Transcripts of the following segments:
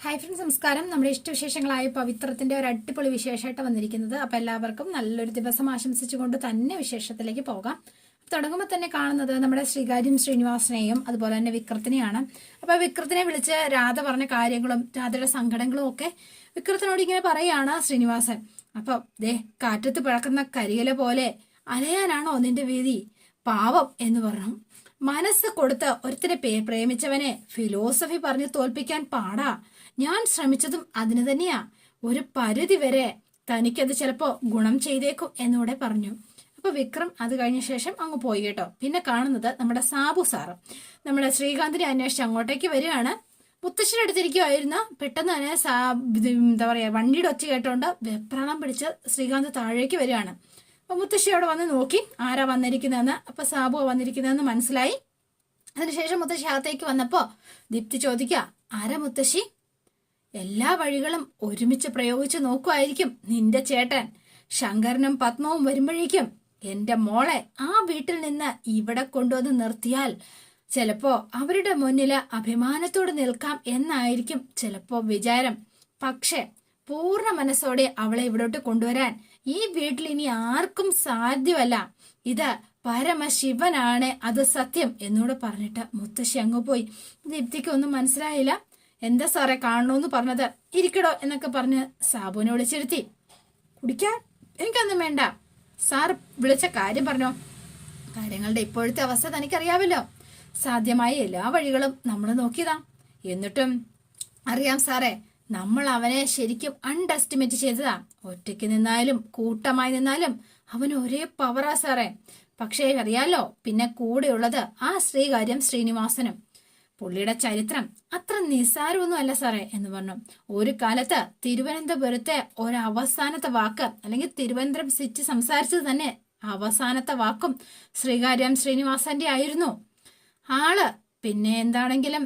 Hi friends നമസ്കാരം. നമ്മുടെ ഇഷ്ടവിശേഷങ്ങളായ പവിത്രത്തിന്റെ ഒരു അടിപൊളി വിശേഷമായിട്ട് വന്നിരിക്കുന്നത്. അപ്പൊ എല്ലാവർക്കും നല്ലൊരു ദിവസം ആശംസിച്ചുകൊണ്ട് തന്നെ വിശേഷത്തിലേക്ക് പോകാം. തുടങ്ങുമ്പോൾ തന്നെ കാണുന്നത് നമ്മുടെ ശ്രീകാര്യം ശ്രീനിവാസനെയും അതുപോലെ തന്നെ വിക്രത്തിനെയാണ്. അപ്പൊ വിക്രത്തിനെ വിളിച്ച് രാധ പറഞ്ഞ കാര്യങ്ങളും രാധയുടെ സങ്കടങ്ങളും ഒക്കെ വിക്രത്തിനോട് ഇങ്ങനെ പറയാണ് ശ്രീനിവാസൻ. അപ്പൊ ദേ കാറ്റത്ത് പിഴക്കുന്ന കരിയില പോലെ അലയാനാണോ നിന്റെ വീതി? പാവം എന്ന് പറഞ്ഞു. മനസ്സ് കൊടുത്ത് ഒരുത്തിനെ പ്രേമിച്ചവനെ ഫിലോസഫി പറഞ്ഞ് തോൽപ്പിക്കാൻ പാടാ. ഞാൻ ശ്രമിച്ചതും അതിന് തന്നെയാ. ഒരു പരിധി വരെ തനിക്കത് ചിലപ്പോ ഗുണം ചെയ്തേക്കും എന്നൂടെ പറഞ്ഞു. അപ്പൊ വിക്രം അത് കഴിഞ്ഞ ശേഷം അങ്ങ് പോയി കേട്ടോ. പിന്നെ കാണുന്നത് നമ്മുടെ സാബു സാറ്. നമ്മുടെ ശ്രീകാന്തിനെ അന്വേഷിച്ച് അങ്ങോട്ടേക്ക് വരികയാണ്. മുത്തശ്ശിയുടെ അടുത്തിരിക്കുമായിരുന്നു പെട്ടെന്ന് തന്നെ സാ എന്താ പറയാ വണ്ടിയുടെ ഒച്ച കേട്ടോണ്ട് വെപ്രാളം പിടിച്ച് ശ്രീകാന്ത് താഴേക്ക് വരികയാണ്. അപ്പൊ മുത്തശ്ശി അവിടെ വന്ന് നോക്കി ആരാ വന്നിരിക്കുന്നതെന്ന്. അപ്പൊ സാബു വന്നിരിക്കുന്നതെന്ന് മനസ്സിലായി. അതിനുശേഷം മുത്തശ്ശി അകത്തേക്ക് വന്നപ്പോ ദീപ്തി ചോദിക്കുക ആരാ മുത്തശ്ശി? എല്ലാ വഴികളും ഒരുമിച്ച് പ്രയോഗിച്ചു നോക്കുമായിരിക്കും നിന്റെ ചേട്ടൻ. ശങ്കരനും പത്മവും വരുമ്പോഴേക്കും എന്റെ മോളെ ആ വീട്ടിൽ നിന്ന് ഇവിടെ കൊണ്ടുവന്ന് നിർത്തിയാൽ ചിലപ്പോ അവരുടെ മുന്നിൽ അഭിമാനത്തോട് നിൽക്കാം എന്നായിരിക്കും ചിലപ്പോ വിചാരം. പക്ഷെ പൂർണ മനസ്സോടെ അവളെ ഇവിടോട്ട് കൊണ്ടുവരാൻ ഈ വീട്ടിൽ ഇനി ആർക്കും സാധ്യമല്ല. ഇത് പരമശിവനാണ് അത് സത്യം എന്നോട് പറഞ്ഞിട്ട് മുത്തശ്ശി അങ്ങ് പോയി. ദീപ്തിക്ക് ഒന്നും മനസ്സിലായില്ല. എന്താ സാറേ കാണണോന്ന് പറഞ്ഞത്? ഇരിക്കടോ എന്നൊക്കെ പറഞ്ഞ് സാബുവിനെ വിളിച്ചിരുത്തി. കുടിക്കാൻ? എനിക്കൊന്നും വേണ്ട. സാർ വിളിച്ച കാര്യം പറഞ്ഞോ? കാര്യങ്ങളുടെ ഇപ്പോഴത്തെ അവസ്ഥ തനിക്കറിയാമല്ലോ. സാധ്യമായ എല്ലാ വഴികളും നമ്മൾ നോക്കിയതാ. എന്നിട്ടും അറിയാം സാറേ നമ്മൾ അവനെ ശരിക്കും അൺഎസ്റ്റിമേറ്റ് എസ്റ്റിമേറ്റ് ചെയ്തതാ. ഒറ്റയ്ക്ക് നിന്നാലും കൂട്ടമായി നിന്നാലും അവൻ ഒരേ പവറാ സാറേ. പക്ഷേ അറിയാലോ പിന്നെ കൂടെയുള്ളത് ആ ശ്രീകാര്യം ശ്രീനിവാസനും. പുള്ളിയുടെ ചരിത്രം അത്ര നിസ്സാരമൊന്നും അല്ല സാറേ എന്ന് പറഞ്ഞു. ഒരു കാലത്ത് തിരുവനന്തപുരത്തെ ഒരു അവസാനത്തെ വാക്ക് അല്ലെങ്കിൽ തിരുവനന്തപുരം സിറ്റി സംസാരിച്ചത് തന്നെ അവസാനത്തെ വാക്കും ശ്രീകാര്യം ശ്രീനിവാസന്റെ ആയിരുന്നു. ആൾ പിന്നെ എന്താണെങ്കിലും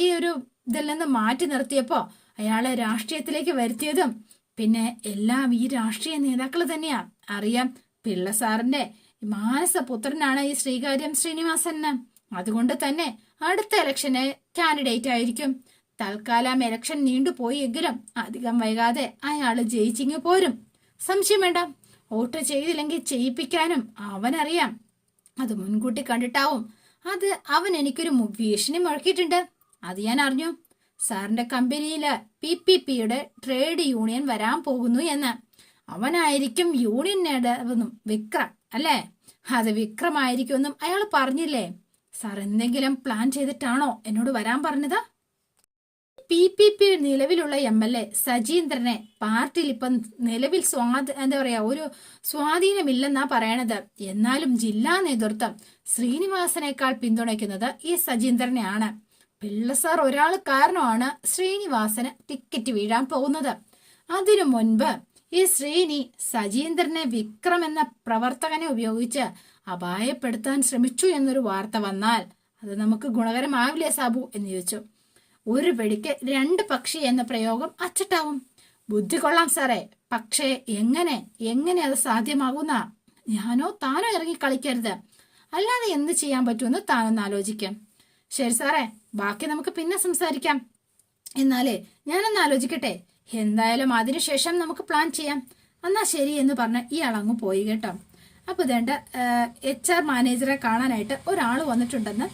ഈ ഒരു ഇതിൽ നിന്ന് മാറ്റി നിർത്തിയപ്പോ അയാളെ രാഷ്ട്രീയത്തിലേക്ക് വരുത്തിയതും പിന്നെ എല്ലാം ഈ രാഷ്ട്രീയ നേതാക്കൾ തന്നെയാ. അറിയാം പിള്ള സാറിന്റെ മാനസപുത്രനാണ് ഈ ശ്രീകാര്യം ശ്രീനിവാസൻ. അതുകൊണ്ട് തന്നെ അടുത്ത ഇലക്ഷന് കാൻഡിഡേറ്റ് ആയിരിക്കും. തൽക്കാലം ഇലക്ഷൻ നീണ്ടുപോയി എങ്കിലും അധികം വൈകാതെ അയാൾ ജയിച്ചിങ്ങ് പോരും. സംശയം വേണ്ട. വോട്ട് ചെയ്തില്ലെങ്കിൽ ചെയ്യിപ്പിക്കാനും അവനറിയാം. അത് മുൻകൂട്ടി കണ്ടിട്ടാവും. അത് അവൻ എനിക്കൊരു ഭീഷണി മുഴക്കിയിട്ടുണ്ട്. അത് ഞാൻ അറിഞ്ഞു. സാറിന്റെ കമ്പനിയിൽ പി പി പിയുടെ ട്രേഡ് യൂണിയൻ വരാൻ പോകുന്നു എന്ന്. അവനായിരിക്കും യൂണിയൻ നേതാവെന്നും വിക്രം അല്ലേ? അത് വിക്രമായിരിക്കുമെന്നും അയാൾ പറഞ്ഞില്ലേ? സാർ എന്തെങ്കിലും പ്ലാൻ ചെയ്തിട്ടാണോ എന്നോട് വരാൻ പറഞ്ഞത്? പി പി പി നിലവിലുള്ള എം എൽ എ സജീന്ദ്രനെ പാർട്ടിയിൽ ഇപ്പം നിലവിൽ സ്വാധ എന്താ പറയാ ഒരു സ്വാധീനമില്ലെന്നാ പറയണത്. എന്നാലും ജില്ലാ നേതൃത്വം ശ്രീനിവാസനേക്കാൾ പിന്തുണയ്ക്കുന്നത് ഈ സജീന്ദ്രനെയാണ്. പിള്ള സാർ ഒരാൾ കാരണമാണ് ശ്രീനിവാസന് ടിക്കറ്റ് വീഴാൻ പോകുന്നത്. അതിനു മുൻപ് ഈ ശ്രീനി സജീന്ദ്രനെ വിക്രം എന്ന പ്രവർത്തകനെ ഉപയോഗിച്ച് അപായപ്പെടുത്താൻ ശ്രമിച്ചു എന്നൊരു വാർത്ത വന്നാൽ അത് നമുക്ക് ഗുണകരമാവില്ലേ സാബു? എന്ന് ചോദിച്ചു. ഒരു വെടിക്ക് രണ്ട് പക്ഷി എന്ന പ്രയോഗം അച്ചട്ടാവും. ബുദ്ധി കൊള്ളാം സാറേ. പക്ഷേ എങ്ങനെ? എങ്ങനെ അത് സാധ്യമാകുന്ന? ഞാനോ താനോ ഇറങ്ങി കളിക്കരുത്. അല്ലാതെ എന്ത് ചെയ്യാൻ പറ്റുമെന്ന് താനൊന്ന് ആലോചിക്കാം. ശരി സാറേ ബാക്കി നമുക്ക് പിന്നെ സംസാരിക്കാം. എന്നാലേ ഞാനൊന്ന് ആലോചിക്കട്ടെ. എന്തായാലും അതിനുശേഷം നമുക്ക് പ്ലാൻ ചെയ്യാം. എന്നാ ശരി എന്ന് പറഞ്ഞ് ഇയാൾ അങ്ങ് പോയി കേട്ടോ. അപ്പൊ ഇതേണ്ട എച്ച് ആർ മാനേജറെ കാണാനായിട്ട് ഒരാൾ വന്നിട്ടുണ്ടെന്ന്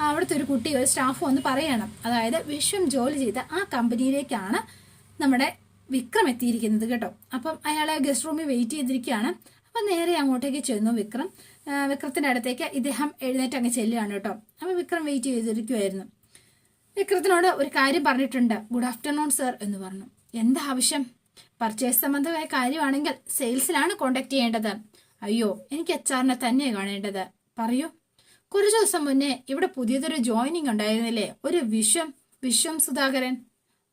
അവിടുത്തെ ഒരു കുട്ടി ഒരു സ്റ്റാഫ് വന്ന് പറയണം. അതായത് വിശ്വം ജോലി ചെയ്ത ആ കമ്പനിയിലേക്കാണ് നമ്മുടെ വിക്രം എത്തിയിരിക്കുന്നത് കേട്ടോ. അപ്പം അയാളെ ഗസ്റ്റ് റൂമിൽ വെയിറ്റ് ചെയ്തിരിക്കുകയാണ്. അപ്പം നേരെ അങ്ങോട്ടേക്ക് ചെന്നു വിക്രം. വിക്രത്തിന്റെ അടുത്തേക്ക് ഇദ്ദേഹം എഴുന്നേറ്റ് അങ്ങ് ചെല്ലുകയാണ് കേട്ടോ. അപ്പം വിക്രം വെയിറ്റ് ചെയ്തിരിക്കുമായിരുന്നു വിക്രത്തിനോട് ഒരു കാര്യം പറഞ്ഞിട്ടുണ്ട്. ഗുഡ് ആഫ്റ്റർനൂൺ സർ എന്ന് പറഞ്ഞു. എന്താ ആവശ്യം? പർച്ചേസ് സംബന്ധമായ കാര്യമാണെങ്കിൽ സെയിൽസിലാണ് കോണ്ടാക്ട് ചെയ്യേണ്ടത്. അയ്യോ എനിക്ക് എച്ച് ആറിനെ തന്നെ കാണേണ്ടത്. പറയൂ. കുറച്ചു ദിവസം മുന്നേ ഇവിടെ പുതിയതൊരു ജോയിനിങ് ഉണ്ടായിരുന്നില്ലേ? ഒരു വിശ്വം വിശ്വം സുധാകരൻ.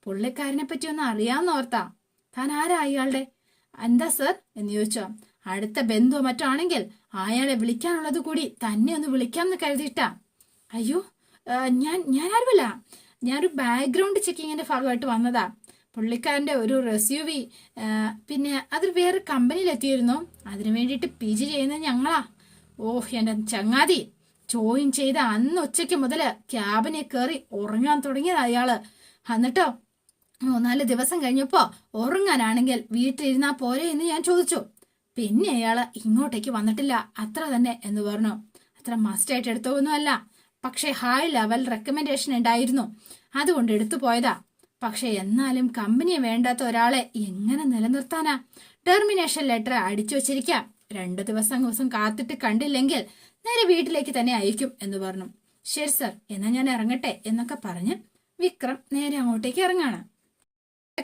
പുള്ളിക്കാരനെ പറ്റി ഒന്ന് അറിയാമെന്ന് ഓർത്താ. താൻ ആരാ അയാളുടെ? എന്താ സർ? എന്ന് ചോദിച്ചോ. അടുത്ത ബന്ധുവോ മറ്റോ ആണെങ്കിൽ അയാളെ വിളിക്കാനുള്ളത് കൂടി തന്നെ ഒന്ന് വിളിക്കാമെന്ന് കരുതിയിട്ടാ. അയ്യോ ഞാൻ ഞാൻ ആരുമല്ല. ഞാനൊരു ബാക്ക്ഗ്രൗണ്ട് ചെക്കിങ്ങിന്റെ ഭാഗമായിട്ട് വന്നതാ. പുള്ളിക്കാരന്റെ ഒരു റെസ്യൂവി പിന്നെ അത് വേറെ കമ്പനിയിലെത്തിയിരുന്നു. അതിനു വേണ്ടിയിട്ട് പി ജി ചെയ്യുന്നത് ഞങ്ങളാ. ഓഹ് എന്റെ ചങ്ങാതി. ജോയിൻ ചെയ്ത അന്ന് ഉച്ചയ്ക്ക് മുതൽ ക്യാബിനെ കയറി ഉറങ്ങാൻ തുടങ്ങിയത് അയാൾ എന്നിട്ടോ മൂന്നാൽ ദിവസം കഴിഞ്ഞപ്പോൾ ഉറങ്ങാനാണെങ്കിൽ വീട്ടിലിരുന്നാ പോരെ എന്ന് ഞാൻ ചോദിച്ചു. പിന്നെ അയാൾ ഇങ്ങോട്ടേക്ക് വന്നിട്ടില്ല. അത്ര തന്നെ എന്ന് പറഞ്ഞു. അത്ര മസ്റ്റായിട്ട് എടുത്തൊന്നുമല്ല. പക്ഷേ ഹൈ ലെവൽ റെക്കമെൻഡേഷൻ ഉണ്ടായിരുന്നു. അതുകൊണ്ട് എടുത്തു പോയതാ. പക്ഷെ എന്നാലും കമ്പനിയെ വേണ്ടാത്ത ഒരാളെ എങ്ങനെ നിലനിർത്താനാ? ടെർമിനേഷൻ ലെറ്റർ അടിച്ചു വച്ചിരിക്കാം. രണ്ടു ദിവസം ദിവസം കാത്തിട്ട് കണ്ടില്ലെങ്കിൽ നേരെ വീട്ടിലേക്ക് തന്നെ അയക്കും എന്ന് പറഞ്ഞു. ശരി സർ എന്നാ ഞാൻ ഇറങ്ങട്ടെ എന്നൊക്കെ പറഞ്ഞ് വിക്രം നേരെ അങ്ങോട്ടേക്ക് ഇറങ്ങാണ്.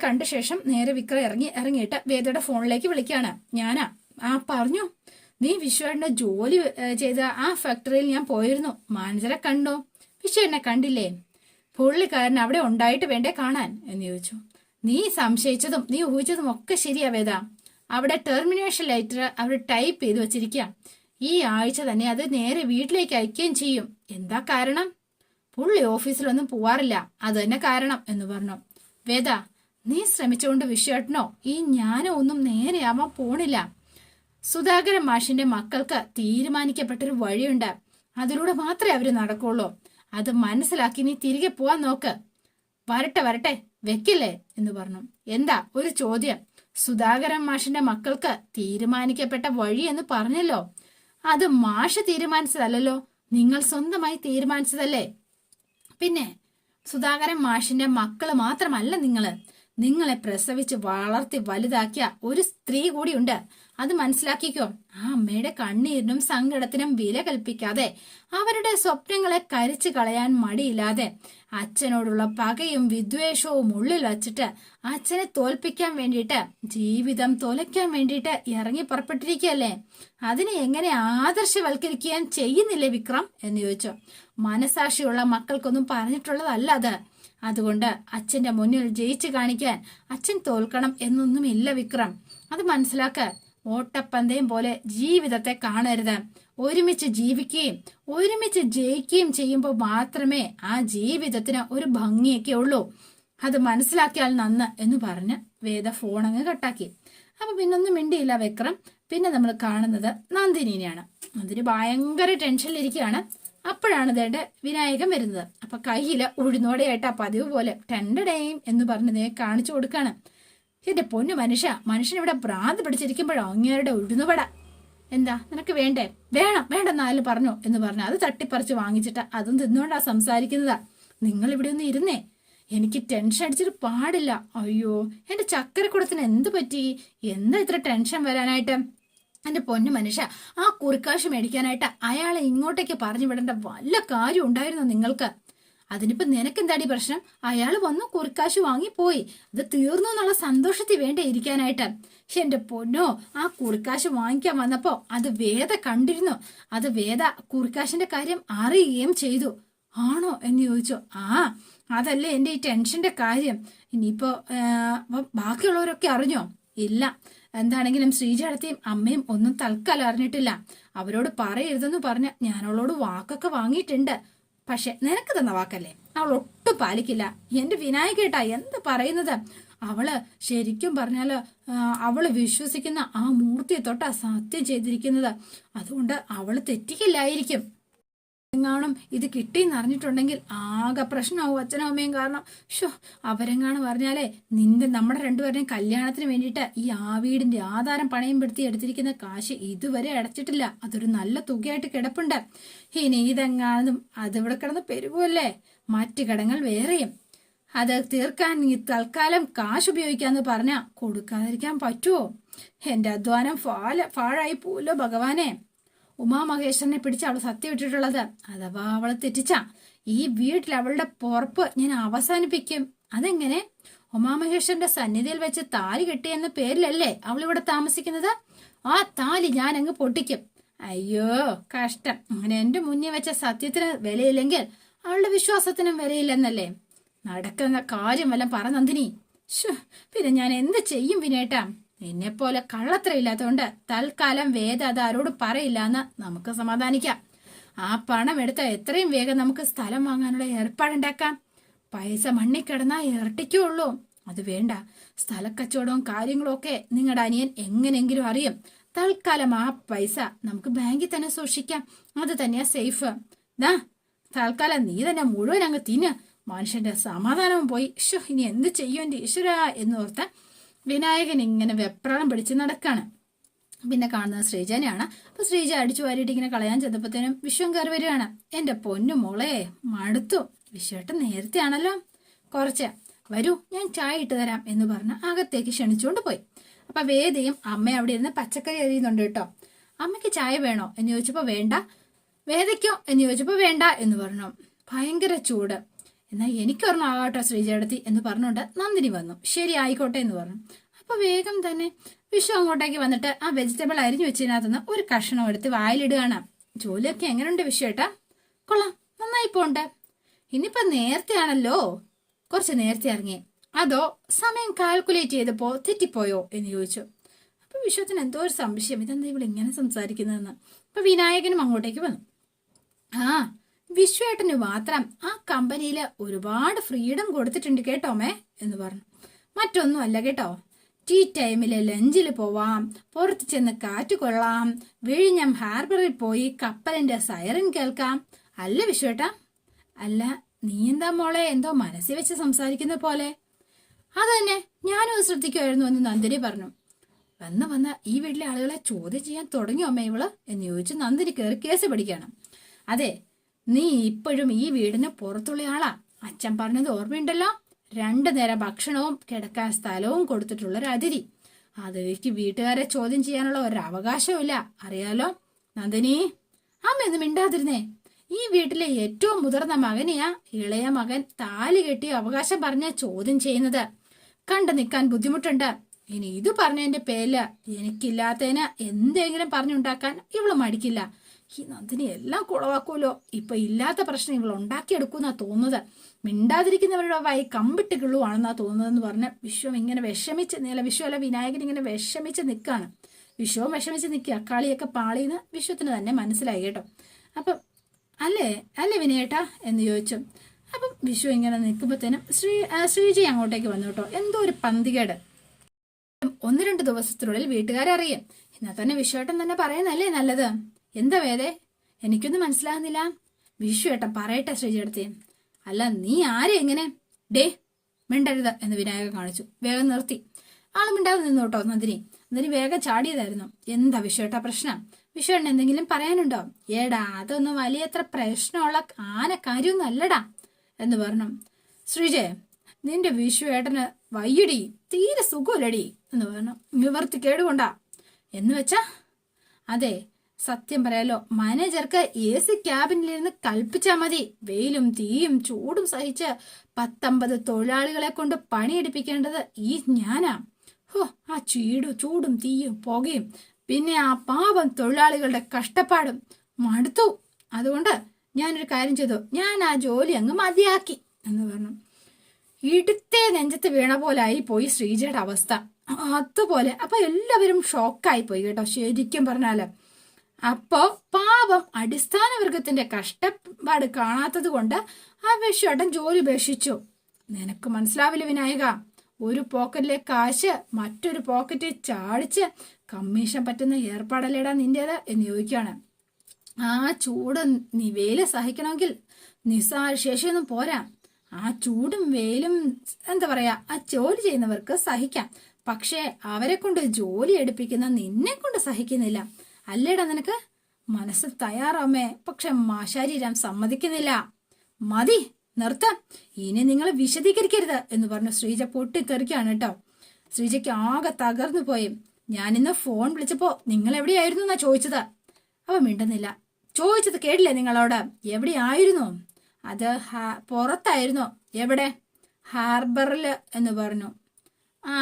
കണ്ട ശേഷം നേരെ വിക്രം ഇറങ്ങി ഇറങ്ങിയിട്ട് വേദയുടെ ഫോണിലേക്ക് വിളിക്കാണ്. ഞാനാ ആ പറഞ്ഞു നീ വിശ്വന്റെ ജോലി ചെയ്ത ആ ഫാക്ടറിയിൽ ഞാൻ പോയിരുന്നു. മാനേജറെ കണ്ടോ? വിശ്വേട്ടനെ കണ്ടില്ലേ? പുള്ളിക്കാരൻ അവിടെ ഉണ്ടായിട്ട് വേണ്ടേ കാണാൻ? എന്ന് ചോദിച്ചു. നീ സംശയിച്ചതും നീ ഊഹിച്ചതും ഒക്കെ ശരിയാ വേദ. അവിടെ ടെർമിനേഷൻ ലെറ്റർ അവർ ടൈപ്പ് ചെയ്ത് വെച്ചിരിക്കുക ഈ ആഴ്ച തന്നെ അത് നേരെ വീട്ടിലേക്ക് അയക്കുകയും ചെയ്യും. എന്താ കാരണം? പുള്ളി ഓഫീസിലൊന്നും പോവാറില്ല. അത് തന്നെ കാരണം എന്ന് പറഞ്ഞു. വേദ നീ ശ്രമിച്ചുകൊണ്ട് വിഷയട്ടണോ ഈ ഞാനോ ഒന്നും നേരെയാവാൻ പോണില്ല. സുധാകരൻ മാഷിന്റെ മക്കൾക്ക് തീരുമാനിക്കപ്പെട്ടൊരു വഴിയുണ്ട്. അതിലൂടെ മാത്രമേ അവർ നടക്കുള്ളൂ. അത് മനസ്സിലാക്കി നീ തിരികെ പോവാൻ നോക്ക്. വരട്ടെ വരട്ടെ വെക്കില്ലേ? എന്ന് പറഞ്ഞു. എന്താ? ഒരു ചോദ്യം. സുധാകരൻ മാഷിന്റെ മക്കൾക്ക് തീരുമാനിക്കപ്പെട്ട വഴി എന്ന് പറഞ്ഞല്ലോ. അത് മാഷ് തീരുമാനിച്ചതല്ലോ നിങ്ങൾ സ്വന്തമായി തീരുമാനിച്ചതല്ലേ? പിന്നെ സുധാകരൻ മാഷിന്റെ മക്കൾ മാത്രമല്ല നിങ്ങൾ. നിങ്ങളെ പ്രസവിച്ച് വളർത്തി വലുതാക്കിയ ഒരു സ്ത്രീ കൂടിയുണ്ട്. അത് മനസ്സിലാക്കിക്കോ ആ അമ്മയുടെ കണ്ണീരിനും സങ്കടത്തിനും വില കൽപ്പിക്കാതെ അവരുടെ സ്വപ്നങ്ങളെ കരിച്ചു കളയാൻ മടിയില്ലാതെ അച്ഛനോടുള്ള പകയും വിദ്വേഷവും ഉള്ളിൽ വച്ചിട്ട് അച്ഛനെ തോൽപ്പിക്കാൻ വേണ്ടിയിട്ട് ജീവിതം തോലയ്ക്കാൻ വേണ്ടിയിട്ട് ഇറങ്ങി പുറപ്പെട്ടിരിക്കുകയല്ലേ? അതിനെ എങ്ങനെ ആദർശവൽക്കരിക്കാൻ ചെയ്യുന്നില്ലേ വിക്രം? എന്ന് ചോദിച്ചു. മനസാക്ഷിയുള്ള മക്കൾക്കൊന്നും പറഞ്ഞിട്ടുള്ളതല്ല അത്. അതുകൊണ്ട് അച്ഛന്റെ മുന്നിൽ ജയിച്ചു കാണിക്കാൻ അച്ഛൻ തോൽക്കണം എന്നൊന്നുമില്ല വിക്രം. അത് മനസ്സിലാക്ക. ഓട്ടപ്പന്തയം പോലെ ജീവിതത്തെ കാണരുത്. ഒരുമിച്ച് ജീവിക്കുകയും ഒരുമിച്ച് ജയിക്കുകയും ചെയ്യുമ്പോൾ മാത്രമേ ആ ജീവിതത്തിന് ഒരു ഭംഗിയൊക്കെ ഉള്ളൂ. അത് മനസ്സിലാക്കിയാൽ നന്ന് എന്ന് പറഞ്ഞ് വേദ ഫോണങ്ങ് കട്ടാക്കി. അപ്പൊ പിന്നൊന്നും മിണ്ടിയില്ല വിക്രം. പിന്നെ നമ്മൾ കാണുന്നത് നന്ദിനിനെയാണ്. അതിന് ഭയങ്കര ടെൻഷനിലിരിക്കുകയാണ് അപ്പോഴാണ് ദേണ്ട വിനായകൻ വരുന്നത്. അപ്പൊ കയ്യിൽ ഉഴുന്നോടെയായിട്ട് ആ പതിവ് പോലെ ടെൻഡടേയും എന്ന് പറഞ്ഞ് നേ കാണിച്ചു കൊടുക്കാണ്. എന്റെ പൊന്നു മനുഷ്യ മനുഷ്യൻ ഇവിടെ ഭ്രാന്ത് പിടിച്ചിരിക്കുമ്പോഴോ അങ്ങേരുടെ ഉഴുന്നുപട എന്താ നിനക്ക് വേണ്ടേ? വേണം വേണ്ടെന്നാലും പറഞ്ഞു എന്ന് പറഞ്ഞു അത് തട്ടിപ്പറിച്ച് വാങ്ങിച്ചിട്ട് അതും തിന്നുകൊണ്ടാ സംസാരിക്കുന്നതാ. നിങ്ങൾ ഇവിടെ ഒന്ന് ഇരുന്നേ. എനിക്ക് ടെൻഷൻ അടിച്ചിട്ട് പാടില്ല. അയ്യോ എന്റെ ചക്കരക്കുടത്തിന് എന്ത് പറ്റി? എന്താ ഇത്ര ടെൻഷൻ വരാനായിട്ട്? എന്റെ പൊന്നു മനുഷ്യ ആ കുറിക്കാശ് മേടിക്കാനായിട്ട് അയാളെ ഇങ്ങോട്ടേക്ക് പറഞ്ഞു വിടേണ്ട വല്ല കാര്യം ഉണ്ടായിരുന്നു നിങ്ങൾക്ക്? അതിനിപ്പോ നിനക്കെന്താടി പ്രശ്നം? അയാൾ വന്നു കുറിക്കാശ് വാങ്ങി പോയി. അത് തീർന്നു എന്നുള്ള സന്തോഷത്തിൽ വേണ്ടേ ഇരിക്കാനായിട്ട്? എന്റെ പൊന്നോ ആ കുറിക്കാശ് വാങ്ങിക്കാൻ വന്നപ്പോ അത് വേദ കണ്ടിരുന്നു. അത് വേദ കുറിക്കാശിന്റെ കാര്യം അറിയുകയും ചെയ്തു. ആണോ എന്ന് ചോദിച്ചു. ആ അതല്ലേ എന്റെ ഈ ടെൻഷന്റെ കാര്യം. ഇനിയിപ്പോ ബാക്കിയുള്ളവരൊക്കെ അറിഞ്ഞോ? ഇല്ല. എന്താണെങ്കിലും ശ്രീജടത്തെയും അമ്മയും ഒന്നും തൽക്കാലം അറിഞ്ഞിട്ടില്ല അവരോട് പറയരുതെന്ന് പറഞ്ഞ ഞാൻ അവളോട് വാക്കൊക്കെ വാങ്ങിയിട്ടുണ്ട്. പക്ഷെ നിനക്ക് തന്ന വാക്കല്ലേ? അവൾ ഒട്ടും പാലിക്കില്ല. എന്റെ വിനായകേട്ടാ എന്ത് പറയുന്നത്? അവൾ ശരിക്കും പറഞ്ഞാൽ അവൾ വിശ്വസിക്കുന്ന ആ മൂർത്തിയെ തൊട്ടാ സത്യം ചെയ്തിരിക്കുന്നത്. അതുകൊണ്ട് അവൾ തെറ്റിക്കില്ലായിരിക്കും. എങ്ങാനും ഇത് കിട്ടി അറിഞ്ഞിട്ടുണ്ടെങ്കിൽ ആകെ പ്രശ്നമാവും അച്ഛനും അമ്മയും കാരണം. ഷോ അവരെങ്ങാണ് പറഞ്ഞാലേ നിന്റെ നമ്മുടെ രണ്ടുപേരുടെയും കല്യാണത്തിന് വേണ്ടിയിട്ട് ഈ ആ വീടിന്റെ ആധാരം പണയം പെടുത്തി എടുത്തിരിക്കുന്ന കാശ് ഇതുവരെ അടച്ചിട്ടില്ല. അതൊരു നല്ല തുകയായിട്ട് കിടപ്പുണ്ട്. ഇനി ഇതെങ്ങാണെന്നും അതിവിടെ കിടന്ന് പെരുകുമല്ലേ മറ്റു കടങ്ങൾ വേറെയും. അത് തീർക്കാൻ ഈ തൽക്കാലം കാശ് ഉപയോഗിക്കാന്ന് പറഞ്ഞാ കൊടുക്കാതിരിക്കാൻ പറ്റുമോ എന്റെ അധ്വാനം ഫാല ഫാഴായി പോലോ ഭഗവാനെ. ഉമാമഹേശ്വരനെ പിടിച്ച് അവൾ സത്യം ഇട്ടിട്ടുള്ളത്. അഥവാ അവളെ തെറ്റിച്ച ഈ വീട്ടിൽ അവളുടെ പുറപ്പ് ഞാൻ അവസാനിപ്പിക്കും. അതെങ്ങനെ? ഉമാമഹേശ്വരന്റെ സന്നിധിയിൽ വെച്ച് താലി കെട്ടിയെന്ന പേരിലല്ലേ അവൾ ഇവിടെ താമസിക്കുന്നത്? ആ താലി ഞാൻ അങ്ങ് പൊട്ടിക്കും. അയ്യോ കഷ്ടം. അങ്ങനെ എന്റെ മുന്നിൽ വെച്ച സത്യത്തിന് വിലയില്ലെങ്കിൽ അവളുടെ വിശ്വാസത്തിനും വിലയില്ലെന്നല്ലേ? നടക്കുന്ന കാര്യം വല്ലതും പറ നന്ദിനി. പിന്നെ ഞാൻ എന്ത് ചെയ്യും വിനേട്ടാ? എന്നെ പോലെ കള്ളത്രയില്ലാത്തതുകൊണ്ട് തൽക്കാലം വേദ അത് ആരോട് പറയില്ല എന്ന് നമുക്ക് സമാധാനിക്കാം. ആ പണം എടുത്ത എത്രയും വേഗം നമുക്ക് സ്ഥലം വാങ്ങാനുള്ള ഏർപ്പാടുണ്ടാക്കാം പൈസ മണ്ണി കിടന്നാ ഇരട്ടിക്കുള്ളൂ. അത് വേണ്ട. സ്ഥലക്കച്ചവടവും കാര്യങ്ങളും ഒക്കെ നിങ്ങളുടെ അനിയൻ എങ്ങനെങ്കിലും അറിയും. തൽക്കാലം ആ പൈസ നമുക്ക് ബാങ്കിൽ തന്നെ സൂക്ഷിക്കാം. അത് തന്നെയാ സേഫ്. ദാ തൽക്കാലം നീ തന്നെ മുഴുവൻ അങ്ങ് തിന്ന്. മനുഷ്യന്റെ സമാധാനവും പോയി. ഷോ ഇനി എന്ത് ചെയ്യും എന്റെ എന്ന് എന്നോർത്ത് വിനായകൻ ഇങ്ങനെ വെപ്രാളം പിടിച്ച് നടക്കാണ്. പിന്നെ കാണുന്നത് ശ്രീജനെയാണ്. അപ്പൊ ശ്രീജ അടിച്ചു വാരിയിട്ട് ഇങ്ങനെ കളയാൻ ചെന്നപ്പോഴത്തേനും വിശ്വം കയറി വരികയാണ്. എന്റെ പൊന്നു മോളെ മടുത്തു. വിശ്വേട്ടൻ നേരത്തെ ആണല്ലോ കുറച്ച്. വരൂ ഞാൻ ചായ ഇട്ട് തരാം എന്ന് പറഞ്ഞ് അകത്തേക്ക് ക്ഷണിച്ചുകൊണ്ട് പോയി. അപ്പൊ വേദയും അമ്മ അവിടെ ഇരുന്ന് പച്ചക്കറി അരിയുന്നുണ്ട് കേട്ടോ. അമ്മയ്ക്ക് ചായ വേണോ? എന്ന് ചോദിച്ചപ്പോ വേണ്ട. വേദയ്ക്കോ? എന്ന് ചോദിച്ചപ്പോ വേണ്ട എന്ന് പറഞ്ഞു. ഭയങ്കര ചൂട്. എന്നാൽ എനിക്കൊരെണ്ണം ആകാട്ടോ ശ്രീജയടത്തി എന്ന് പറഞ്ഞുകൊണ്ട് നന്ദിനി വന്നു. ശരി ആയിക്കോട്ടെ എന്ന് പറഞ്ഞു. അപ്പോൾ വേഗം തന്നെ വിഷു അങ്ങോട്ടേക്ക് വന്നിട്ട് ആ വെജിറ്റബിൾ അരിഞ്ഞു വെച്ചതിനകത്തുനിന്ന് ഒരു കഷ്ണം എടുത്ത് വായിലിടുകയാണ്. ജോലിയൊക്കെ എങ്ങനെയുണ്ട് വിഷു ഏട്ടാ? കൊള്ളാം. നന്നായി പോണ്ട്. ഇനിയിപ്പോൾ നേരത്തെയാണല്ലോ. കുറച്ച് നേരത്തെ ഇറങ്ങി. അതോ സമയം കാൽക്കുലേറ്റ് ചെയ്തപ്പോൾ തെറ്റിപ്പോയോ എന്ന് ചോദിച്ചു. അപ്പൊ വിശ്വത്തിന് എന്തോ ഒരു സംശയം. ഇതെന്താ ഇവിടെ ഇങ്ങനെ സംസാരിക്കുന്നതെന്ന്. അപ്പോൾ വിനായകനും അങ്ങോട്ടേക്ക് വന്നു. ആ വിശ്വേട്ടന് മാത്രം ആ കമ്പനിയിൽ ഒരുപാട് ഫ്രീഡം കൊടുത്തിട്ടുണ്ട് കേട്ടോമേ എന്ന് പറഞ്ഞു. മറ്റൊന്നും അല്ല കേട്ടോ. ടീ ടൈമിൽ ലഞ്ചിൽ പോവാം പുറത്ത് ചെന്ന് കാറ്റ് കൊള്ളാം വിഴിഞ്ഞം ഹാർബറിൽ പോയി കപ്പലിന്റെ സൈറൻ കേൾക്കാം. അല്ല വിശ്വേട്ട അല്ല നീ എന്താ മോളെ എന്തോ മനസ്സിൽ വെച്ച് സംസാരിക്കുന്ന പോലെ? അതന്നെ ഞാനും ശ്രദ്ധിക്കുമായിരുന്നു എന്ന് നന്ദിനി പറഞ്ഞു. വന്ന് വന്ന ഈ വീട്ടിലെ ആളുകളെ ചോദ്യം ചെയ്യാൻ തുടങ്ങിയോ അമ്മ ഇവൾ? എന്ന് ചോദിച്ച് നന്ദിനി കയറി കേസ് പഠിക്കണം അതെ നീ ഇപ്പോഴും ഈ വീടിന് പുറത്തുള്ള ആളാ. അച്ഛൻ പറഞ്ഞത് ഓർമ്മയുണ്ടല്ലോ? രണ്ടു നേരം ഭക്ഷണവും കിടക്കാൻ സ്ഥലവും കൊടുത്തിട്ടുള്ള ഒരു അതിരി അതിലേക്ക് വീട്ടുകാരെ ചോദ്യം ചെയ്യാനുള്ള ഒരു അവകാശവും അറിയാലോ? നന്ദിനി അമ്മ ഇത് മിണ്ടാതിരുന്നേ. ഈ വീട്ടിലെ ഏറ്റവും മുതിർന്ന മകനെയാ ഇളയ മകൻ താലി കെട്ടി അവകാശം പറഞ്ഞ ചോദ്യം ചെയ്യുന്നത്. കണ്ടു നിൽക്കാൻ ബുദ്ധിമുട്ടുണ്ട്. ഇനി ഇത് പറഞ്ഞതിന്റെ പേരിൽ എനിക്കില്ലാത്തതിന് എന്തെങ്കിലും പറഞ്ഞുണ്ടാക്കാൻ ഇവൾ മടിക്കില്ല. ഈ നന്ദിനി എല്ലാം കുളവാക്കുമല്ലോ. ഇപ്പൊ ഇല്ലാത്ത പ്രശ്നം ഇവൾ ഉണ്ടാക്കിയെടുക്കുന്നാ തോന്നുന്നത്. മിണ്ടാതിരിക്കുന്നവരുടെ വായി കമ്പിട്ട് കിള്ളുവാണെന്നാ തോന്നുന്നതെന്ന് പറഞ്ഞ് വിശ്വം ഇങ്ങനെ വിഷമിച്ച് നില വിശ്വമല്ല വിനായകൻ ഇങ്ങനെ വിഷമിച്ച് നിൽക്കാണ് വിശ്വവും വിഷമിച്ച് നിൽക്കുക കളിയൊക്കെ പാളിയെന്ന് വിശ്വത്തിന് തന്നെ മനസ്സിലായി കേട്ടോ. അപ്പം അല്ലേ? അല്ലേ വിനയേട്ടാ? എന്ന് ചോദിച്ചു. അപ്പം വിശ്വ ഇങ്ങനെ നിൽക്കുമ്പോഴത്തേനും ശ്രീ ശ്രീജി അങ്ങോട്ടേക്ക് വന്നു കേട്ടോ. എന്തോ ഒരു പന്തികേട്. ഒന്ന് രണ്ട് ദിവസത്തിനുള്ളിൽ വീട്ടുകാരറിയും. എന്നാൽ തന്നെ വിശ്വേട്ടൻ തന്നെ പറയുന്നല്ലേ നല്ലത്? എന്താ വേദേ? എനിക്കൊന്നും മനസ്സിലാകുന്നില്ല. വിഷു ഏട്ട പറയട്ടെ ശ്രീജടുത്തി അല്ല നീ ആരെ എങ്ങനെ ഡേ മിണ്ടരുത് എന്ന് വിനായകൻ കാണിച്ചു. വേഗം നിർത്തി. ആൾ മിണ്ടാതെ നിന്നു കേട്ടോ നന്ദിനി. നന്ദിനി വേഗം ചാടിയതായിരുന്നു. എന്താ വിഷുവേട്ട പ്രശ്നം? വിശ്വേട്ടൻ എന്തെങ്കിലും പറയാനുണ്ടോ? ഏടാ അതൊന്നും വലിയത്ര പ്രശ്നമുള്ള ആന കാര്യമൊന്നും അല്ലടാ എന്ന് പറഞ്ഞു. ശ്രീജയ നിന്റെ വിഷുവേട്ടന് വയ്യടി തീരെ സുഖമില്ലടി എന്ന് പറഞ്ഞു. നിവർത്തി കേടുകൊണ്ടാ. എന്ന് വെച്ചാ? അതെ സത്യം പറയാലോ മാനേജർക്ക് എ സി ക്യാബിനിലിരുന്ന് കൽപ്പിച്ചാൽ മതി. വെയിലും തീയും ചൂടും സഹിച്ച് പത്തമ്പത് തൊഴിലാളികളെ കൊണ്ട് പണിയെടുപ്പിക്കേണ്ടത് ഈ ഞാനാ. ഹോ ആ ചീടും ചൂടും തീയും പുകയും പിന്നെ ആ പാപം തൊഴിലാളികളുടെ കഷ്ടപ്പാടും മടുത്തു. അതുകൊണ്ട് ഞാനൊരു കാര്യം ചെയ്തു. ഞാൻ ആ ജോലി അങ്ങ് മതിയാക്കി എന്ന് പറഞ്ഞു. ഇടുത്തെ നെഞ്ചത്ത് വീണ പോലെ ആയി പോയി ശ്രീജയുടെ അവസ്ഥ. അതുപോലെ അപ്പൊ എല്ലാവരും ഷോക്കായി പോയി കേട്ടോ ശരിക്കും പറഞ്ഞാൽ. അപ്പോ പാപം അടിസ്ഥാന വർഗത്തിന്റെ കഷ്ടപ്പാട് കാണാത്തത് കൊണ്ട് ആ വിഷേട്ടൻ ജോലി ഉപേക്ഷിച്ചു. നിനക്ക് മനസ്സിലാവില്ല വിനായക. ഒരു പോക്കറ്റിലെ കാശ് മറ്റൊരു പോക്കറ്റിൽ ചാടിച്ച് കമ്മീഷൻ പറ്റുന്ന ഏർപ്പാടല്ലേടാ നിന്റേത് എന്ന് ചോദിക്കുകയാണ് ആ ചൂട് നീ വെയിൽ സഹിക്കണമെങ്കിൽ നിസ്സാര ശേഷിയൊന്നും പോരാ. ആ ചൂടും വെയിലും എന്താ പറയാ ആ ജോലി ചെയ്യുന്നവർക്ക് സഹിക്കാം. പക്ഷേ അവരെ കൊണ്ട് ജോലി എടുപ്പിക്കുന്ന നിന്നെ കൊണ്ട് സഹിക്കുന്നില്ല. അല്ലേടാ നിനക്ക്? മനസ്സ് തയ്യാറാമേ. പക്ഷെ മാശാരീരാം സമ്മതിക്കുന്നില്ല. മതി നിർത്ത. ഇനി നിങ്ങൾ വിശദീകരിക്കരുത് എന്ന് പറഞ്ഞു ശ്രീജ പൊട്ടിത്തെറിക്കാണ് കേട്ടോ. ശ്രീജയ്ക്ക് ആകെ തകർന്നു പോയി. ഞാനിന്ന് ഫോൺ വിളിച്ചപ്പോ നിങ്ങൾ എവിടെയായിരുന്നു എന്നാ ചോദിച്ചത്? അവ മിണ്ടുന്നില്ല. ചോദിച്ചത് കേട്ടില്ലേ നിങ്ങളോട്? എവിടെയായിരുന്നു? അത് പുറത്തായിരുന്നു. എവിടെ? ഹാർബറിൽ എന്ന് പറഞ്ഞു. ആ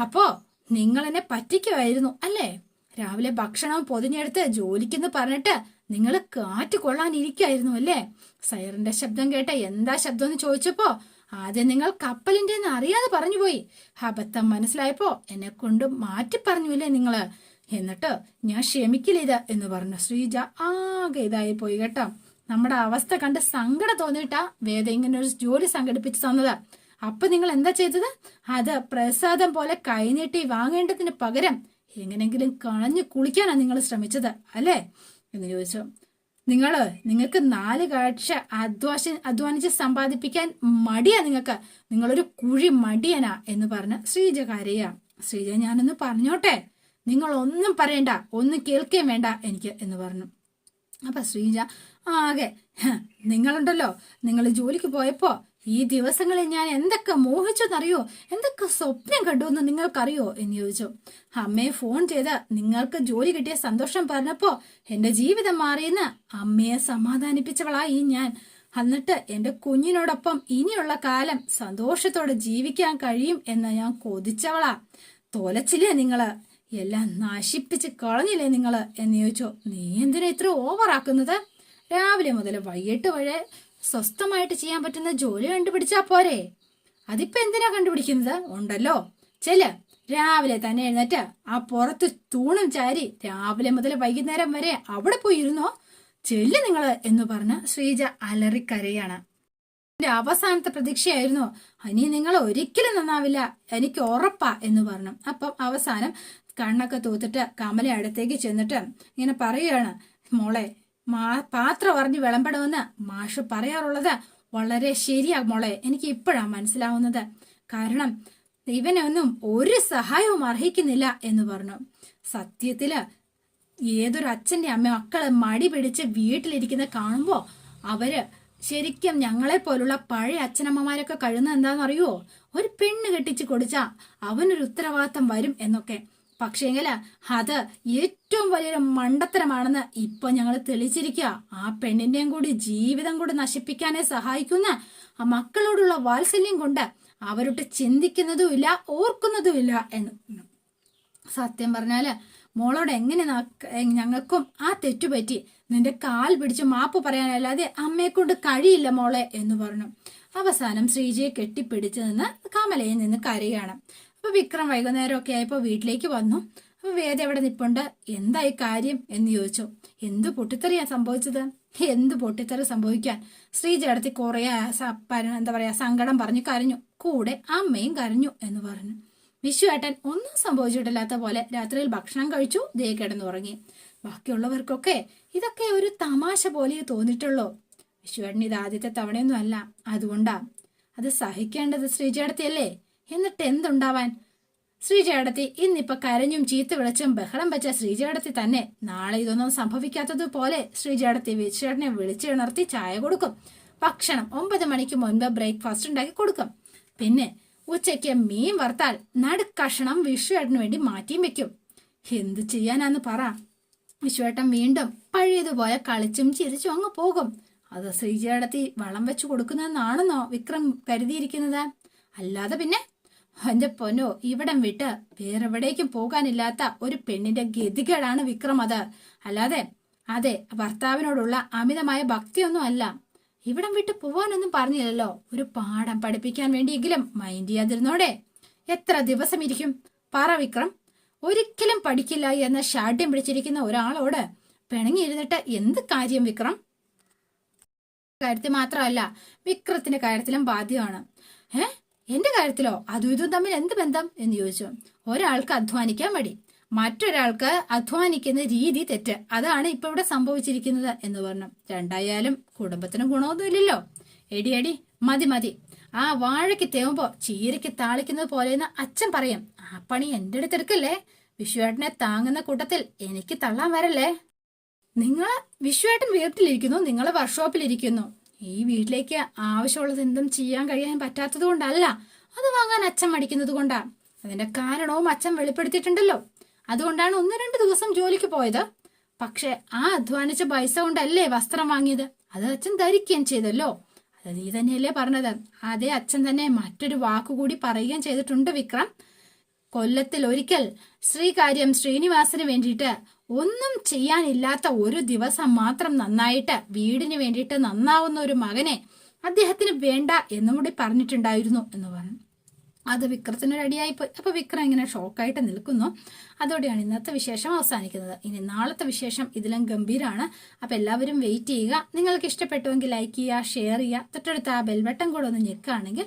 അപ്പോ നിങ്ങൾ എന്നെ പറ്റിക്കുമായിരുന്നു അല്ലേ? രാവിലെ ഭക്ഷണം പൊതിഞ്ഞെടുത്ത് ജോലിക്കെന്ന് പറഞ്ഞിട്ട് നിങ്ങൾ കാറ്റ് കൊള്ളാനിരിക്കായിരുന്നു അല്ലേ? സൈറിന്റെ ശബ്ദം കേട്ട എന്താ ശബ്ദം എന്ന് ചോദിച്ചപ്പോ ആദ്യം നിങ്ങൾ കപ്പലിന്റെ അറിയാതെ പറഞ്ഞുപോയി. അബദ്ധം മനസ്സിലായപ്പോ എന്നെ കൊണ്ട് മാറ്റി പറഞ്ഞുല്ലേ നിങ്ങൾ? എന്നിട്ട് ഞാൻ ക്ഷമിക്കില്ല എന്ന് പറഞ്ഞു. ശ്രീജ ആകെ ഇതായി പോയി കേട്ടോ. നമ്മുടെ അവസ്ഥ കണ്ട് സങ്കടം തോന്നിയിട്ടാ വേദ ഇങ്ങനെ ഒരു ജോലി സംഘടിപ്പിച്ചു തന്നത്. അപ്പൊ നിങ്ങൾ എന്താ ചെയ്തത്? അത് പ്രസാദം പോലെ കൈനീട്ടി വാങ്ങേണ്ടതിന് പകരം എങ്ങനെങ്കിലും കളഞ്ഞു കുളിക്കാനാ നിങ്ങൾ ശ്രമിച്ചത് അല്ലേ? എന്ന് ചോദിച്ചു. നിങ്ങൾ നിങ്ങൾക്ക് നാല് കാഴ്ച അധ്വാശ അധ്വാനിച്ച് സമ്പാദിപ്പിക്കാൻ മടിയാ നിങ്ങൾക്ക്. നിങ്ങളൊരു കുഴി മടിയനാ എന്ന് പറഞ്ഞ് ശ്രീജ കരയ ശ്രീജ ഞാനൊന്ന് പറഞ്ഞോട്ടെ? നിങ്ങൾ ഒന്നും പറയണ്ട ഒന്നും കേൾക്കുകയും വേണ്ട എനിക്ക് എന്ന് പറഞ്ഞു. അപ്പൊ ശ്രീജ ആകെ "ഹ്, നിങ്ങളുണ്ടല്ലോ. നിങ്ങൾ ജോലിക്ക് പോയപ്പോ ഈ ദിവസങ്ങളിൽ ഞാൻ എന്തൊക്കെ മോഹിച്ചെന്നറിയോ? എന്തൊക്കെ സ്വപ്നം കണ്ടു എന്ന് നിങ്ങൾക്കറിയോ? എന്ന് ചോദിച്ചു. അമ്മയെ ഫോൺ ചെയ്ത് നിങ്ങൾക്ക് ജോലി കിട്ടിയ സന്തോഷം പറഞ്ഞപ്പോ എന്റെ ജീവിതം മാറിയെന്ന് അമ്മയെ സമാധാനിപ്പിച്ചവളായി ഞാൻ. എന്നിട്ട് എന്റെ കുഞ്ഞിനോടൊപ്പം ഇനിയുള്ള കാലം സന്തോഷത്തോടെ ജീവിക്കാൻ കഴിയും എന്ന് ഞാൻ കൊതിച്ചവളാ. തോലച്ചില്ലേ നിങ്ങൾ? എല്ലാം നശിപ്പിച്ച് കളഞ്ഞില്ലേ നിങ്ങൾ? എന്ന് ചോദിച്ചു. നീ എന്തിനാ ഇത്ര ഓവറാക്കുന്നത് രാവിലെ മുതൽ വൈകിട്ട് വരെ സ്വസ്ഥമായിട്ട് ചെയ്യാൻ പറ്റുന്ന ജോലി കണ്ടുപിടിച്ചാ പോരെ. അതിപ്പോ എന്തിനാ കണ്ടുപിടിക്കുന്നത്? ഉണ്ടല്ലോ. ചെൽ രാവിലെ തന്നെ എഴുന്നേറ്റ്. ആ പുറത്ത് തൂണും ചാരി രാവിലെ മുതൽ വൈകുന്നേരം വരെ അവിടെ പോയി ഇരുന്നോ ചെല്ല് നിങ്ങൾ എന്ന് പറഞ്ഞ് ശ്രീജ അലറിക്കരയാണ്. എന്റെ അവസാനത്തെ പ്രതീക്ഷയായിരുന്നു. ഇനി നിങ്ങൾ ഒരിക്കലും നന്നാവില്ല. എനിക്ക് ഉറപ്പാ എന്ന് പറഞ്ഞു. അപ്പം അവസാനം കണ്ണൊക്കെ തൂത്തിട്ട് കമല അടുത്തേക്ക് ചെന്നിട്ട് ഇങ്ങനെ പറയുകയാണ്. മോളെ പാത്രം അറിഞ്ഞ് വിളമ്പണമെന്ന് മാഷ് പറയാറുള്ളത് വളരെ ശരിയാ മോളെ. എനിക്ക് ഇപ്പോഴാണ് മനസ്സിലാവുന്നത്. കാരണം ഇവനൊന്നും ഒരു സഹായവും അർഹിക്കുന്നില്ല എന്ന് പറഞ്ഞു. സത്യത്തിൽ ഏതൊരു അച്ഛന്റെ അമ്മ മക്കൾ മടി പിടിച്ച് വീട്ടിലിരിക്കുന്ന കാണുമ്പോ അവർ ശരിക്കും ഞങ്ങളെ പോലുള്ള പഴയ അച്ഛനമ്മമാരൊക്കെ കഴിയുന്നത് എന്താണെന്നറിയോ ഒരു പെണ്ണ് കെട്ടിച്ച് കൊടുത്താ അവനൊരു ഉത്തരവാദിത്തം വരും എന്നൊക്കെ. പക്ഷേങ്കിൽ അത് ഏറ്റവും വലിയൊരു മണ്ടത്തരമാണെന്ന് ഇപ്പൊ ഞങ്ങൾ തെളിച്ചിരിക്കുക ആ പെണ്ണിന്റെയും കൂടി ജീവിതം കൂടി നശിപ്പിക്കാനേ സഹായിക്കുന്ന ആ മക്കളോടുള്ള വാത്സല്യം കൊണ്ട് അവരോട്ട് ചിന്തിക്കുന്നതുമില്ല ഓർക്കുന്നതുമില്ല എന്ന്. സത്യം പറഞ്ഞാൽ മോളോട് എങ്ങനെ ഞങ്ങൾക്കും ആ തെറ്റുപറ്റി നിന്റെ കാൽ പിടിച്ച് മാപ്പ് പറയാനല്ലാതെ അമ്മയെ കൊണ്ട് കഴിയില്ല മോളെ എന്ന് പറഞ്ഞു. അവസാനം ശ്രീജയെ കെട്ടിപ്പിടിച്ചു നിന്ന് കമലയിൽ നിന്ന് കരയാണ്. അപ്പൊ വിക്രം വൈകുന്നേരമൊക്കെ ആയപ്പോ വീട്ടിലേക്ക് വന്നു. അപ്പൊ വേദ എവിടെ നിപ്പുണ്ട്. എന്തായി കാര്യം എന്ന് ചോദിച്ചു. എന്ത് പൊട്ടിത്തെറിയാ സംഭവിച്ചത്? എന്ത് പൊട്ടിത്തെറി സംഭവിക്കാൻ? സ്ത്രീ അടുത്ത് കുറെ എന്താ പറയാ സങ്കടം പറഞ്ഞു കരഞ്ഞു. കൂടെ അമ്മയും കരഞ്ഞു എന്ന് പറഞ്ഞു. വിശ്വേട്ടൻ ഒന്നും സംഭവിച്ചിട്ടില്ലാത്ത പോലെ രാത്രിയിൽ ഭക്ഷണം കഴിച്ചു ദേ കിടന്നുറങ്ങി. ബാക്കിയുള്ളവർക്കൊക്കെ ഇതൊക്കെ ഒരു തമാശ പോലെ തോന്നിയിട്ടുള്ളൂ. വിശ്വേട്ടൻ ഇത് ആദ്യത്തെ തവണയൊന്നും അല്ല അതുകൊണ്ടാ. അത് സഹിക്കേണ്ടത് ശ്രീചേടത്തിയല്ലേ എന്നിട്ട് എന്തുണ്ടാവാൻ? ശ്രീചേടത്തി ഇന്നിപ്പൊ കരഞ്ഞും ചീത്ത വിളിച്ചും ബഹളം വെച്ച ശ്രീചേടത്തി തന്നെ നാളെ ഇതൊന്നും സംഭവിക്കാത്തതുപോലെ ശ്രീചേടത്തി വിശ്വേട്ടനെ വിളിച്ചുണർത്തി ചായ കൊടുക്കും. ഭക്ഷണം ഒമ്പത് മണിക്ക് മുൻപ് ബ്രേക്ക്ഫാസ്റ്റ് ഉണ്ടാക്കി കൊടുക്കും. പിന്നെ ഉച്ചയ്ക്ക് മീൻ വറുത്താൽ നടുക്കഷണം വിഷുവേട്ടന് വേണ്ടി മാറ്റിയും വെക്കും. എന്ത് ചെയ്യാനാന്ന് പറ. വിഷുവേട്ടൻ വീണ്ടും പഴയതുപോലെ കളിച്ചും ചിരിച്ചും അങ്ങ് പോകും. അത് ശ്രീചേടത്തി വളം വെച്ചു കൊടുക്കുന്നതെന്നാണെന്നോ വിക്രം കരുതിയിരിക്കുന്നത്? അല്ലാതെ പിന്നെ എന്റെ പൊന്നോ ഇവിടം വിട്ട് വേറെവിടേക്കും പോകാനില്ലാത്ത ഒരു പെണ്ണിന്റെ ഗതികേടാണ് വിക്രം അത്. അല്ലാതെ അതെ ഭർത്താവിനോടുള്ള അമിതമായ ഭക്തിയൊന്നും അല്ല. ഇവിടം വിട്ട് പോവാനൊന്നും പറഞ്ഞില്ലല്ലോ. ഒരു പാഠം പഠിപ്പിക്കാൻ വേണ്ടിയെങ്കിലും മൈൻഡ് ചെയ്യാതിരുന്നോടെ. എത്ര ദിവസം ഇരിക്കും പറ വിക്രം. ഒരിക്കലും പഠിക്കില്ല എന്ന ഷാഢ്യം പിടിച്ചിരിക്കുന്ന ഒരാളോട് പിണങ്ങിയിരുന്നിട്ട് എന്ത് കാര്യം വിക്രം? കാര്യത്തിൽ മാത്രമല്ല വിക്രത്തിന്റെ കാര്യത്തിലും ബാധ്യമാണ്. ഏ? എന്റെ കാര്യത്തിലോ? അതും ഇതും തമ്മിൽ എന്ത് ബന്ധം? എന്ന് ചോദിച്ചു. ഒരാൾക്ക് അധ്വാനിക്കാൻ മടി. മറ്റൊരാൾക്ക് അധ്വാനിക്കുന്ന രീതി തെറ്റ്. അതാണ് ഇപ്പൊ ഇവിടെ സംഭവിച്ചിരിക്കുന്നത് എന്ന് പറഞ്ഞു. രണ്ടായാലും കുടുംബത്തിന് ഗുണമൊന്നുമില്ലല്ലോ. എടി എടി മതി മതി. ആ വാഴയ്ക്ക് തേവുമ്പോ ചീരയ്ക്ക് താളിക്കുന്നത് പോലെയെന്ന് അച്ഛൻ പറയും. ആ പണി എന്റെ അടുത്തെടുക്കല്ലേ? വിശ്വേട്ടനെ താങ്ങുന്ന കൂട്ടത്തിൽ എനിക്ക് തള്ളാൻ വരല്ലേ? നിങ്ങൾ വിശ്വേട്ടൻ വീട്ടിലിരിക്കുന്നു നിങ്ങൾ വർക്ക്ഷോപ്പിലിരിക്കുന്നു ഈ വീട്ടിലേക്ക് ആവശ്യമുള്ളത് എന്തും ചെയ്യാൻ കഴിയാൻ പറ്റാത്തത് കൊണ്ടല്ല. അത് വാങ്ങാൻ അച്ഛൻ മടിക്കുന്നത് കൊണ്ടാ. അതിന്റെ കാരണവും അച്ഛൻ വെളിപ്പെടുത്തിയിട്ടുണ്ടല്ലോ. അതുകൊണ്ടാണ് ഒന്ന് രണ്ട് ദിവസം ജോലിക്ക് പോയത്. പക്ഷെ ആ അധ്വാനിച്ച പൈസ കൊണ്ടല്ലേ വസ്ത്രം വാങ്ങിയത്? അത് അച്ഛൻ ധരിക്കുകയും ചെയ്തല്ലോ. അത് നീ തന്നെയല്ലേ പറഞ്ഞത്. അതേ അച്ഛൻ തന്നെ മറ്റൊരു വാക്കുകൂടി പറയുകയും ചെയ്തിട്ടുണ്ട് വിക്രം. കൊല്ലത്തിൽ ഒരിക്കൽ ശ്രീകാര്യം ശ്രീനിവാസന് വേണ്ടിയിട്ട് ഒന്നും ചെയ്യാനില്ലാത്ത ഒരു ദിവസം മാത്രം നന്നായിട്ട് വീടിന് വേണ്ടിയിട്ട് നന്നാവുന്ന ഒരു മകനെ അദ്ദേഹത്തിന് വേണ്ട എന്നും കൂടി പറഞ്ഞിട്ടുണ്ടായിരുന്നു എന്ന് പറഞ്ഞു. അത് വിക്രത്തിനൊരു അടിയായിപ്പോയി അപ്പൊ വിക്രം ഇങ്ങനെ ഷോക്കായിട്ട് നിൽക്കുന്നു. അതോടെയാണ് ഇന്നത്തെ വിശേഷം അവസാനിക്കുന്നത്. ഇനി നാളത്തെ വിശേഷം ഇതിലും ഗംഭീരമാണ് അപ്പൊ എല്ലാവരും വെയിറ്റ് ചെയ്യുക. നിങ്ങൾക്ക് ഇഷ്ടപ്പെട്ടുവെങ്കിൽ ലൈക്ക് ചെയ്യുക ഷെയർ ചെയ്യുക. തൊട്ടടുത്ത് ആ ബെൽബട്ടൺ കൂടെ ഒന്ന് ഞെക്കുകയാണെങ്കിൽ